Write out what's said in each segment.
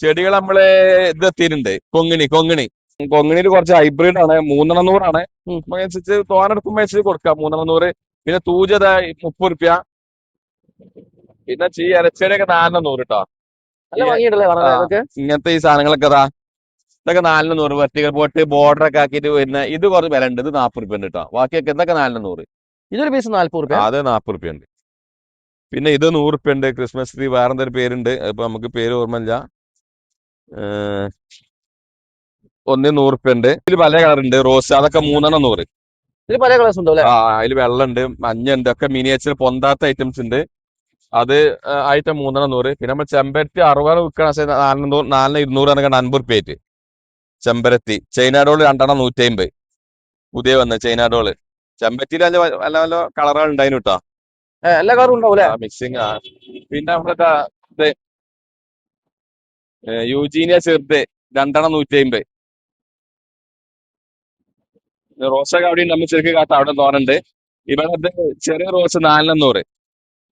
ചെടികൾ നമ്മളെ ഇത് എത്തിയിട്ടുണ്ട്. കൊങ്ങിണി കൊങ്ങിണി. കൊങ്ങിണിയിൽ കുറച്ച് ഹൈബ്രിഡ് ആണ്. മൂന്നെണ്ണം നൂറാണ്. ഉം. അനുസരിച്ച് തോനെടുക്കുമ്പോ അനുസരിച്ച് കൊടുക്കാം. മൂന്നെണ്ണം നൂറ്. പിന്നെ തൂജത മുപ്പത് റുപ്യ. പിന്നെ ചീ ഇരച്ചടിയൊക്കെ നാലെണ്ണം നൂറ് കേട്ടോ ഇങ്ങനത്തെ ഈ സാധനങ്ങളൊക്കെ അതാ ഇതൊക്കെ നാലിന് നൂറ്. വെർട്ടിക്കൽ പോയിട്ട് ബോർഡർ ഒക്കെ ആക്കിയിട്ട് വരുന്ന ഇത് കുറച്ച് വില ഉണ്ട് ഇത് നാപ്പത് റുപ്യ ഉണ്ട് കേട്ടോ ബാക്കിയൊക്കെ ഇതൊക്കെ നാലിന് നൂറ്. ഇതൊരു പീസ് നാല്പത് റുപ്യ? അത് നാൽപ്പത് റുപ്യ ഉണ്ട്. പിന്നെ ഇത് നൂറ് റുപ്യ ഉണ്ട്. ക്രിസ്മസ് ട്രീ വേറെ എന്തൊരു പേരുണ്ട്. ഇപ്പൊ നമുക്ക് പേര് ഓർമ്മയില്ല. ഏഹ് ഒന്ന് നൂറ് റുപ്യ ഉണ്ട് ഇതിൽ പല കളറുണ്ട്. റോസ് അതൊക്കെ മൂന്നെണ്ണം നൂറ്. ഇതിൽ പല കളേഴ്സ് ഉണ്ടോ ആ അതിൽ വെള്ളം ഉണ്ട് മഞ്ഞ ഉണ്ട് ഒക്കെ മിനിയേച്ചർ പൊന്താത്ത ഐറ്റംസ് ഉണ്ട്. അത് ആയിട്ട് മൂന്നെണ്ണം നൂറ്. പിന്നെ നമ്മൾ ചെമ്പരത്തി അറുപത് വിൽക്കണ നാലിന് നൂറ് നാലിന് ഇരുന്നൂറ് കണക്കാണ് അൻപത് റുപ്യ ആയിട്ട്. ചെമ്പരത്തി. ചൈന ഡോൾ രണ്ടെണ്ണം നൂറ്റി അമ്പത് പുതിയ വന്ന ചൈന ഡോൾ. ചെമ്പരത്തിയിൽ നല്ല നല്ല നല്ല കളറുകൾ ഉണ്ടായിരുന്നു കേട്ടോ. എല്ലാ കളറും ഉണ്ടാവും അല്ലെ? മിക്സിങ് ആ. പിന്നെ നമ്മുടെ യൂജീനിയ ചെറുത്. രണ്ടെണ്ണം നൂറ്റി അമ്പത് റോസൊക്കെ അവിടെ നമ്മൾ ചെറുക്ക് കാത്ത അവിടെ തോന്നുന്നുണ്ട്. ഇവിടെ ചെറിയ റോസ് നാലിനൂറ്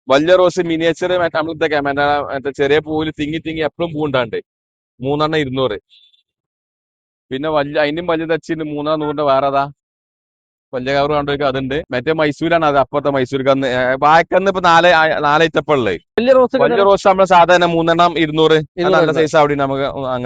വലിയ റോസ് മിനിയേച്ചർ നമ്മളിതൊക്കെ മറ്റേ മറ്റേ ചെറിയ പൂവിൽ തിങ്ങി തിങ്ങി എപ്പോഴും പൂണ്ടാണ്ട് മൂന്നെണ്ണം ഇരുന്നൂറ്. പിന്നെ വലിയ അതിനും വലിയ തച്ചിന് മൂന്നാം നൂറിന്റെ വേറെ അതാ വലിയ കവർ കണ്ടു അതുണ്ട് മറ്റേ മൈസൂരാണ് അത് അപ്പുറത്തെ മൈസൂർ കന്ന് വായക്കന്ന് ഇപ്പൊ നാല് നാല് ഇറ്റപ്പുള്ളത് വലിയ റോസ് വലിയ റോസ് നമ്മൾ സാധാരണ മൂന്നെണ്ണം ഇരുന്നൂറ്. നല്ല സൈസ് അവിടെ നമുക്ക്